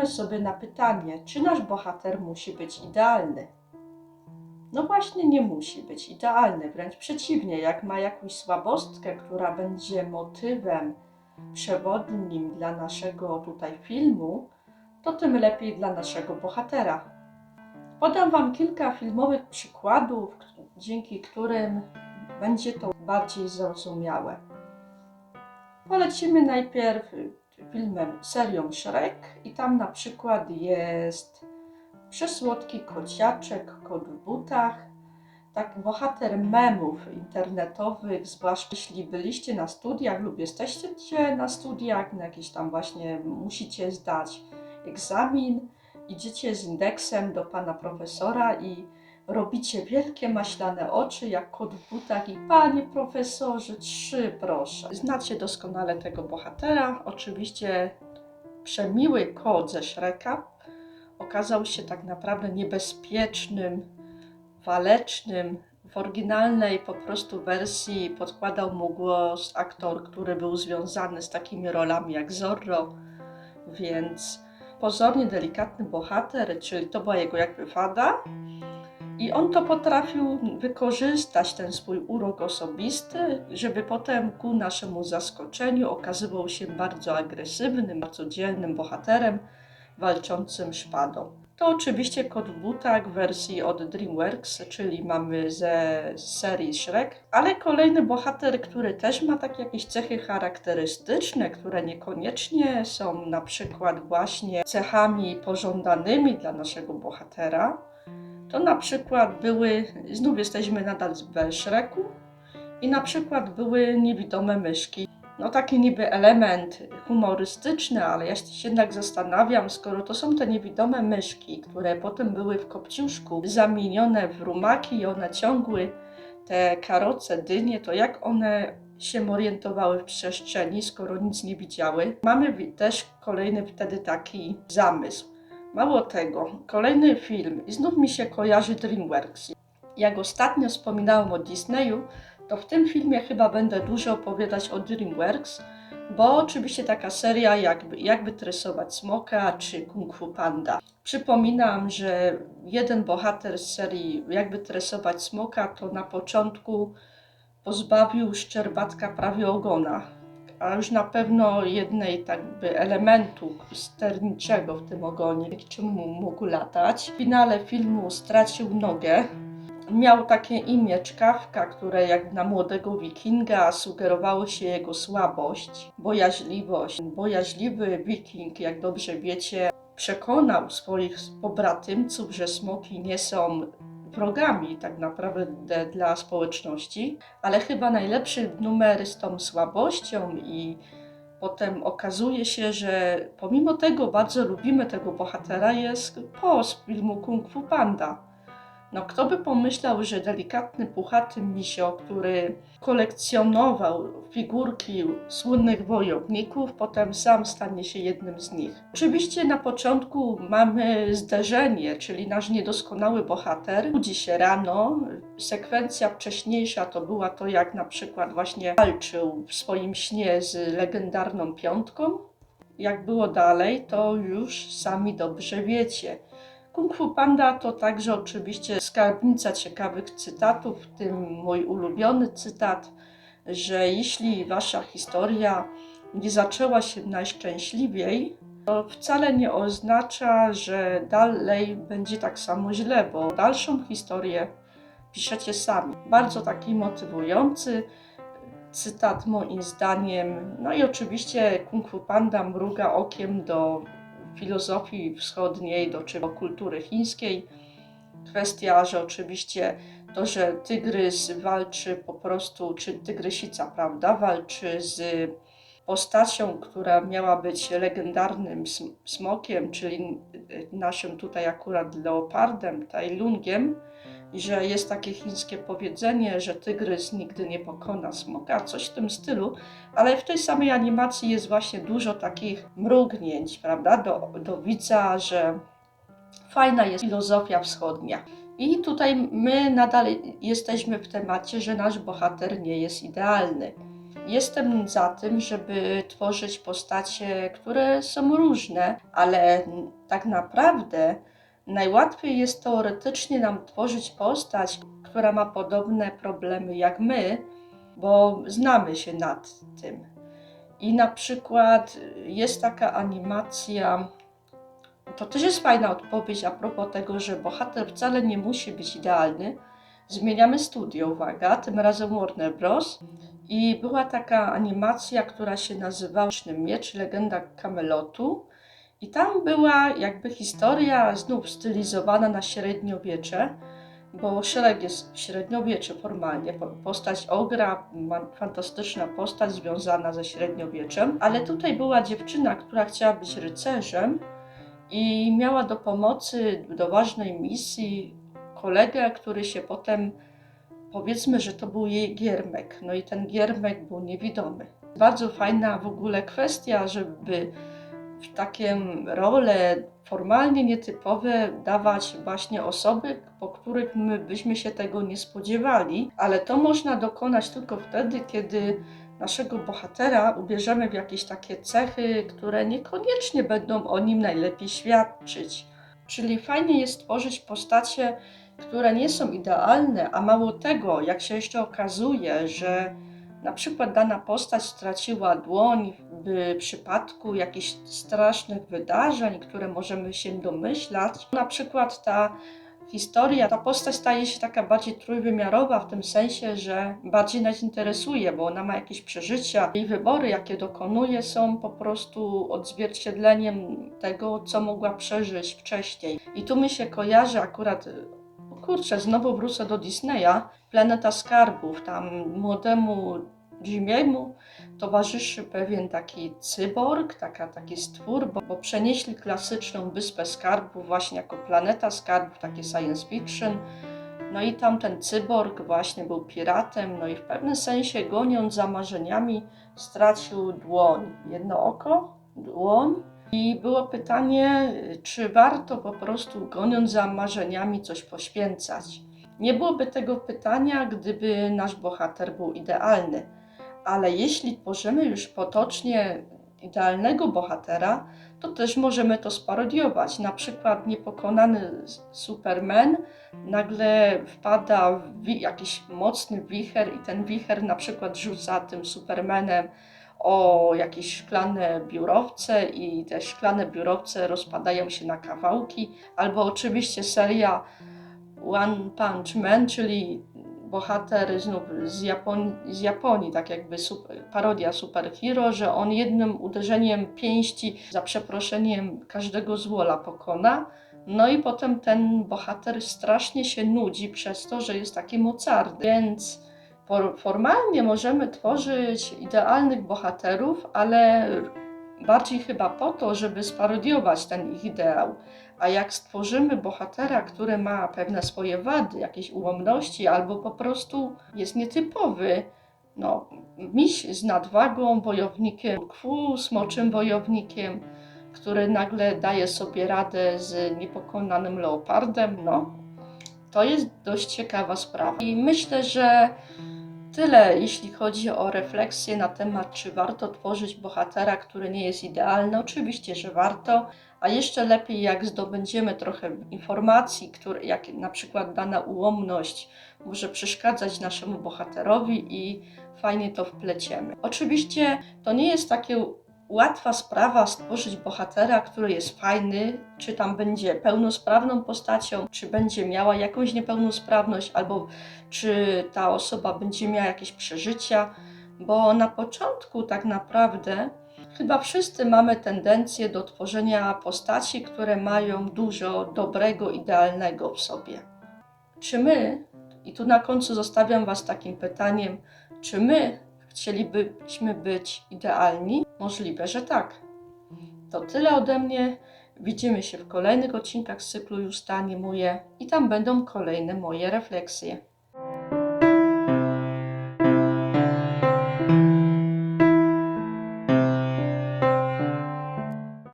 odpowiemy sobie na pytanie, czy nasz bohater musi być idealny. No właśnie nie musi być idealny, wręcz przeciwnie, jak ma jakąś słabostkę, która będzie motywem przewodnim dla naszego tutaj filmu, to tym lepiej dla naszego bohatera. Podam Wam kilka filmowych przykładów, dzięki którym będzie to bardziej zrozumiałe. Polecimy najpierw filmem, serią Shrek i tam na przykład jest przysłodki kociaczek, kot w butach, tak bohater memów internetowych, zwłaszcza jeśli byliście na studiach lub jesteście na studiach, na jakieś tam właśnie musicie zdać egzamin, idziecie z indeksem do pana profesora i robicie wielkie maślane oczy jak kot w butach i panie profesorze, trzy proszę. Znacie doskonale tego bohatera, oczywiście przemiły kot ze Shreka okazał się tak naprawdę niebezpiecznym, walecznym. W oryginalnej po prostu wersji podkładał mu głos aktor, który był związany z takimi rolami jak Zorro, więc pozornie delikatny bohater, czyli to była jego jakby wada. I on to potrafił wykorzystać, ten swój urok osobisty, żeby potem ku naszemu zaskoczeniu okazywał się bardzo agresywnym, bardzo dzielnym bohaterem walczącym szpadą. To oczywiście kot w butach w wersji od DreamWorks, czyli mamy ze serii Shrek, ale kolejny bohater, który też ma takie jakieś cechy charakterystyczne, które niekoniecznie są na przykład właśnie cechami pożądanymi dla naszego bohatera, to na przykład były, znów jesteśmy nadal w Shreku, i na przykład były niewidome myszki no taki niby element humorystyczny, ale ja się jednak zastanawiam, skoro to są te niewidome myszki, które potem były w kopciuszku zamienione w rumaki i one ciągły te karoce, dynie, to jak one się orientowały w przestrzeni, skoro nic nie widziały. Mamy też kolejny wtedy taki zamysł. Mało tego, kolejny film, i znów mi się kojarzy DreamWorks. Jak ostatnio wspominałam o Disneyu, to w tym filmie chyba będę dużo opowiadać o DreamWorks, bo oczywiście taka seria jakby, jakby tresować smoka czy Kung Fu Panda. Przypominam, że jeden bohater z serii jakby tresować smoka to na początku pozbawił szczerbatka prawie ogona, a już na pewno jednej tak by elementu sterniczego w tym ogonie, czemu mógł latać. W finale filmu stracił nogę, miał takie imię Czkawka, które jak na młodego wikinga sugerowało się jego słabość, bojaźliwość. Bojaźliwy wiking, jak dobrze wiecie, przekonał swoich pobratymców, że smoki nie są wrogami tak naprawdę dla społeczności, ale chyba najlepszy numer z tą słabością i potem okazuje się, że pomimo tego bardzo lubimy tego bohatera jest po z filmu Kung Fu Panda no kto by pomyślał, że delikatny, puchaty misio, który kolekcjonował figurki słynnych wojowników, potem sam stanie się jednym z nich. Oczywiście na początku mamy zderzenie, czyli nasz niedoskonały bohater budzi się rano. Sekwencja wcześniejsza to była to, jak na przykład właśnie walczył w swoim śnie z legendarną piątką. Jak było dalej, to już sami dobrze wiecie. Kung Fu Panda to także oczywiście skarbnica ciekawych cytatów, w tym mój ulubiony cytat, że jeśli wasza historia nie zaczęła się najszczęśliwiej, to wcale nie oznacza, że dalej będzie tak samo źle, bo dalszą historię piszecie sami. Bardzo taki motywujący cytat moim zdaniem. No i oczywiście Kung Fu Panda mruga okiem do filozofii wschodniej, do czy kultury chińskiej. Kwestia, że oczywiście to, że tygrys walczy po prostu, czy tygrysica, prawda, walczy z postacią, która miała być legendarnym smokiem, czyli naszym tutaj akurat leopardem, tajlungiem, i że jest takie chińskie powiedzenie, że tygrys nigdy nie pokona smoka, coś w tym stylu, ale w tej samej animacji jest właśnie dużo takich mrugnięć, prawda, do, do widza, że fajna jest filozofia wschodnia. I tutaj my nadal jesteśmy w temacie, że nasz bohater nie jest idealny. Jestem za tym, żeby tworzyć postacie, które są różne, ale tak naprawdę najłatwiej jest teoretycznie nam tworzyć postać, która ma podobne problemy jak my, bo znamy się nad tym. I na przykład jest taka animacja, to też jest fajna odpowiedź a propos tego, że bohater wcale nie musi być idealny. Zmieniamy studio, uwaga, tym razem Warner Bros. I była taka animacja, która się nazywała Miecz, Legenda Kamelotu. I tam była jakby historia znów stylizowana na średniowiecze, bo Szereg jest średniowiecze formalnie. Po- Postać Ogra, fantastyczna postać związana ze średniowieczem, ale tutaj była dziewczyna, która chciała być rycerzem i miała do pomocy, do ważnej misji kolegę, który się potem, powiedzmy, że to był jej giermek. No i ten giermek był niewidomy. Bardzo fajna w ogóle kwestia, żeby w takie role formalnie nietypowe dawać właśnie osoby, po których my byśmy się tego nie spodziewali, ale to można dokonać tylko wtedy, kiedy naszego bohatera ubierzemy w jakieś takie cechy, które niekoniecznie będą o nim najlepiej świadczyć. Czyli fajnie jest tworzyć postacie, które nie są idealne, a mało tego, jak się jeszcze okazuje, że na przykład dana postać straciła dłoń w przypadku jakichś strasznych wydarzeń, które możemy się domyślać. Na przykład ta historia, ta postać staje się taka bardziej trójwymiarowa w tym sensie, że bardziej nas interesuje, bo ona ma jakieś przeżycia. Jej wybory, jakie dokonuje, są po prostu odzwierciedleniem tego, co mogła przeżyć wcześniej. I tu mi się kojarzy akurat kurczę, znowu wrócę do Disneya. Planeta Skarbów. Tam młodemu Jimiemu towarzyszy pewien taki cyborg, taka, taki stwór, bo, bo przenieśli klasyczną Wyspę Skarbów właśnie jako Planeta Skarbów, takie science fiction. No i tam ten cyborg właśnie był piratem, no i w pewnym sensie goniąc za marzeniami stracił dłoń. Jedno oko, dłoń i było pytanie, czy warto po prostu goniąc za marzeniami coś poświęcać. Nie byłoby tego pytania, gdyby nasz bohater był idealny, ale jeśli tworzymy już potocznie idealnego bohatera, to też możemy to sparodiować. Na przykład niepokonany Superman nagle wpada w jakiś mocny wicher i ten wicher na przykład rzuca tym Supermanem o jakieś szklane biurowce i te szklane biurowce rozpadają się na kawałki, albo oczywiście seria One Punch Man, czyli bohater znów z Japonii, z Japonii tak jakby super, parodia superhero, że on jednym uderzeniem pięści za przeproszeniem każdego złola pokona. No i potem ten bohater strasznie się nudzi przez to, że jest taki mocarny, więc formalnie możemy tworzyć idealnych bohaterów, ale bardziej chyba po to, żeby sparodiować ten ich ideał. A jak stworzymy bohatera, który ma pewne swoje wady, jakieś ułomności, albo po prostu jest nietypowy, no, miś z nadwagą, wojownikiem kwu, smoczym wojownikiem, który nagle daje sobie radę z niepokonanym leopardem, no, to jest dość ciekawa sprawa. I myślę, że tyle, jeśli chodzi o refleksję na temat, czy warto tworzyć bohatera, który nie jest idealny. Oczywiście, że warto, a jeszcze lepiej, jak zdobędziemy trochę informacji, które, jak na przykład dana ułomność może przeszkadzać naszemu bohaterowi i fajnie to wpleciemy. Oczywiście to nie jest takie łatwa sprawa stworzyć bohatera, który jest fajny, czy tam będzie pełnosprawną postacią, czy będzie miała jakąś niepełnosprawność, albo czy ta osoba będzie miała jakieś przeżycia, bo na początku tak naprawdę chyba wszyscy mamy tendencję do tworzenia postaci, które mają dużo dobrego, idealnego w sobie. Czy my, i tu na końcu zostawiam Was takim pytaniem, czy my chcielibyśmy być idealni? Możliwe, że tak. To tyle ode mnie. Widzimy się w kolejnych odcinkach z cyklu Już ta animuję i tam będą kolejne moje refleksje.